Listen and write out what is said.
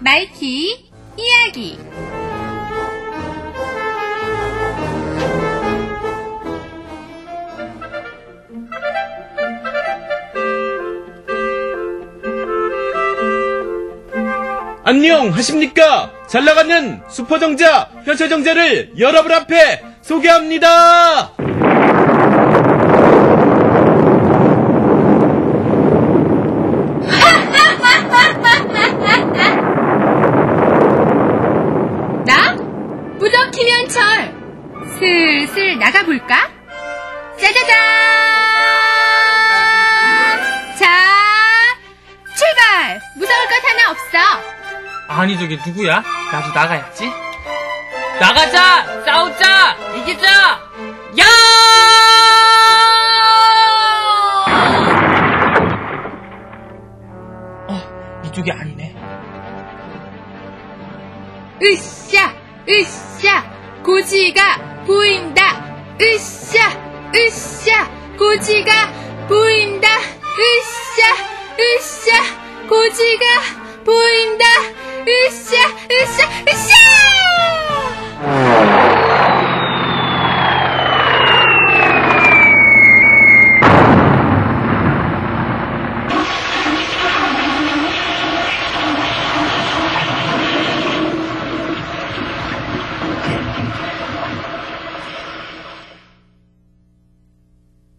말티 이야기 안녕하십니까? 잘 나가는 슈퍼정자, 현철정자를 여러분 앞에 소개합니다! 무덕키면철 슬슬 나가볼까? 짜자잔 자 출발 무서울 것 하나 없어 아니 저게 누구야? 나도 나가야지. 나가자! 싸우자! 이기자! 야! 어, 이쪽이 아니네. 으쌰 으쌰 고지가 보인다. 으쌰 으쌰. 고지가 보인다. 으쌰 으쌰. 고지가 보인다. 으쌰 으쌰 으쌰